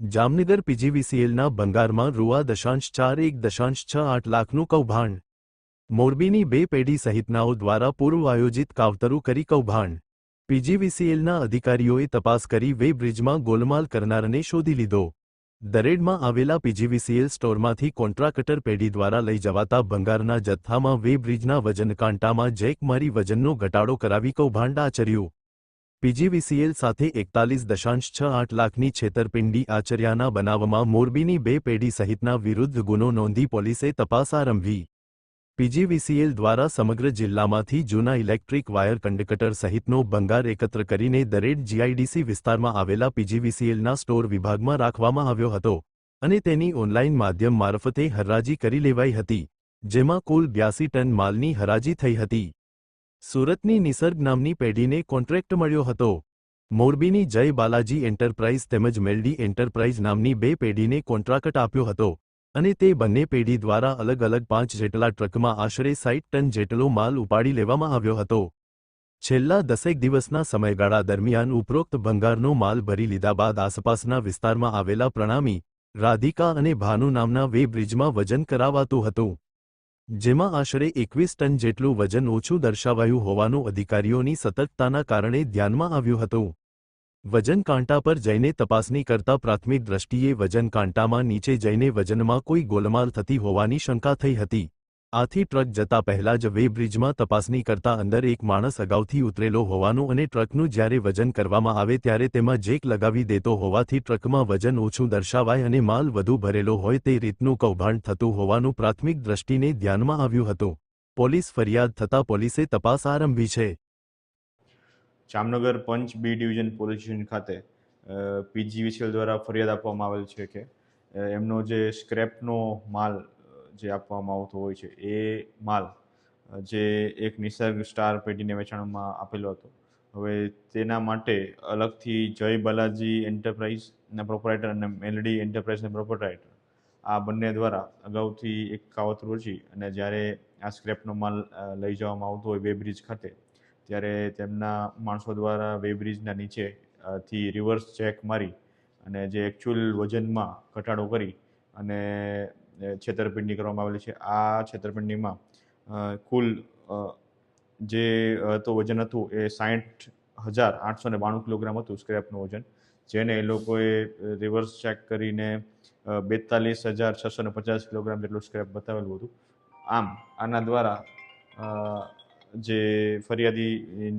જામનગર પીજીવીસીએલના બંગારમાં રૂઆ દશાંશ ચાર એક દશાંશ છ આઠ લાખનું કૌભાંડ. મોરબીની બે પેઢી સહિતનાઓ દ્વારા પૂર્વ આયોજિત કાવતરું કરી કૌભાંડ. પીજીવીસીએલના અધિકારીઓએ તપાસ કરી વે બ્રિજમાં ગોલમાલ કરનારને શોધી લીધો. દરેડમાં આવેલા પીજીવીસીએલ સ્ટોરમાંથી કોન્ટ્રાક્ટર પેઢી દ્વારા લઈ જવાતા ભંગારના જથ્થામાં વે બ્રિજના વજનકાંટામાં જેક મારી વજનનો ઘટાડો કરાવી કૌભાંડ આચર્યું. પીજીવીસીએલ સાથે એકતાલીસ દશાંશ છ આઠ લાખની છેતરપિંડી આચર્યાના બનાવમાં મોરબીની બે પેઢી સહિતના વિરુદ્ધ ગુનો નોંધી પોલીસે તપાસ આરંભી. પીજીવીસીએલ દ્વારા સમગ્ર જિલ્લામાંથી જૂના ઇલેક્ટ્રિક વાયર કંડક્ટર સહિતનો ભંગાર એકત્ર કરીને દરેડ જીઆઈડીસી વિસ્તારમાં આવેલા પીજીવીસીએલના સ્ટોર વિભાગમાં રાખવામાં આવ્યો હતો અને તેની ઓનલાઇન માધ્યમ મારફતે હરાજી કરી લેવાઈ હતી, જેમાં કુલ બ્યાસી ટન માલની હરાજી થઈ હતી. સુરતની નિસર્ગ નામની પેઢીને કોન્ટ્રાક્ટ મળ્યો હતો. મોરબીની જય બાલાજી એન્ટરપ્રાઇઝ તેમજ મેલડી એન્ટરપ્રાઇઝ નામની બે પેઢીને કોન્ટ્રાક્ટ આપ્યો હતો અને તે બંને પેઢી દ્વારા અલગ અલગ પાંચ જેટલા ટ્રકમાં આશરે સાઈઠ ટન જેટલો માલ ઉપાડી લેવામાં આવ્યો હતો. છેલ્લા દસેક દિવસના સમયગાળા દરમિયાન ઉપરોક્ત ભંગારનો માલ ભરી લીધા બાદ આસપાસના વિસ્તારમાં આવેલા પ્રણામી, રાધિકા અને ભાનુ નામના વે બ્રિજમાં વજન કરાવાતું હતું. જેમાં આશરે એકવીસ ટન જેટલું વજન ઓછું દર્શાવાયું હોવાનું અધિકારીઓની સતર્કતાના કારણે ધ્યાનમાં આવ્યું હતું. વજન કાંટા પર જઈને તપાસણી કરતા પ્રાથમિક દ્રષ્ટિએ વજન કાંટામાં નીચે જઈને વજનમાં કોઈ ગોલમાલ થતી હોવાની શંકા થઈ હતી. આથી ટ્રક જતા પહેલા જ વે બ્રિજમાં તપાસણી કરતા અંદર એક માણસ અગાઉથી ઉતરેલો હોવાનું અને ટ્રકનું જ્યારે વજન કરવામાં આવે ત્યારે તેમાં જેક લગાવી દેતો હોવાથી ટ્રકમાં વજન ઓછું દર્શાવાય અને માલ વધુ ભરેલો હોય તે રીતનું કૌભાંડ થતું હોવાનું પ્રાથમિક દ્રષ્ટિને ધ્યાનમાં આવ્યું હતું. પોલીસ ફરિયાદ થતાં પોલીસે તપાસ આરંભી છે. જામનગર પંચ બી ડિવિઝન પોલીસ સ્ટેશન ખાતે પીજીવીસીએલ દ્વારા ફરિયાદ આપવામાં આવેલ છે કે એમનો જે સ્ક્રેપનો માલ જે આપવામાં આવતો હોય છે એ માલ જે એક નિસર્ગ સ્ટાર પેઢીને વેચાણમાં આપેલો હતો. હવે તેના માટે અલગથી જય બાલાજી એન્ટરપ્રાઇઝના પ્રોપરાઇટર અને મેલડી એન્ટરપ્રાઇઝના પ્રોપરાઇટર, આ બંને દ્વારા અગાઉથી એક કાવત રોજી અને જ્યારે આ સ્ક્રેપનો માલ લઈ જવામાં આવતો હોય વેબ્રિજ ખાતે, ત્યારે તેમના માણસો દ્વારા વેબ્રિજના નીચે થી રિવર્સ ચેક મારી અને જે એકચ્યુઅલ વજનમાં ઘટાડો કરી અને છેતરપિંડી કરવામાં આવેલી છે. આ છેતરપિંડીમાં કુલ જે તો વજન હતું એ સાઠ હજાર આઠસો ને બાણું કિલોગ્રામ હતું સ્ક્રેપનું વજન. જેને એ લોકોએ રિવર્સ ચેક કરીને બેતાલીસ હજાર છસો ને પચાસ કિલોગ્રામ જેટલું સ્ક્રેપ બતાવેલું હતું. આમ, આના દ્વારા જે ફરિયાદી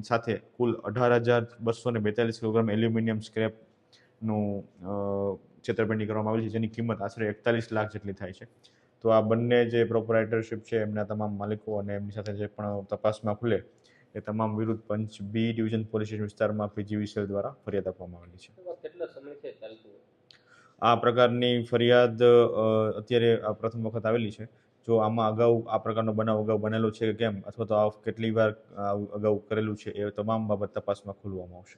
સાથે કુલ અઢાર હજાર બસો ને બેતાલીસ કિલોગ્રામ એલ્યુમિનિયમ સ્ક્રેપનું છેતરપિંડી કરવામાં આવેલી છે જેની કિંમત આશરે એકતાલીસ લાખ જેટલી થાય છે. તો આ બંને જે પ્રોપરાઇટરશીપ છે એમના તમામ માલિકો અને એમની સાથે જે પણ તપાસમાં ખુલે એ તમામ વિરુદ્ધ Panch B division police station વિસ્તારમાં પીજીવીસીએલ દ્વારા ફરિયાદ આપવામાં આવેલી છે. આ પ્રકારની ફરિયાદ અત્યારે આ પ્રથમ વખત આવેલી છે. જો આમાં અગાઉ આ પ્રકારનો બનાવ અગાઉ બનેલો છે કે કેમ અથવા તો આ કેટલી વાર અગાઉ કરેલું છે એ તમામ બાબત તપાસમાં ખોલવામાં આવશે.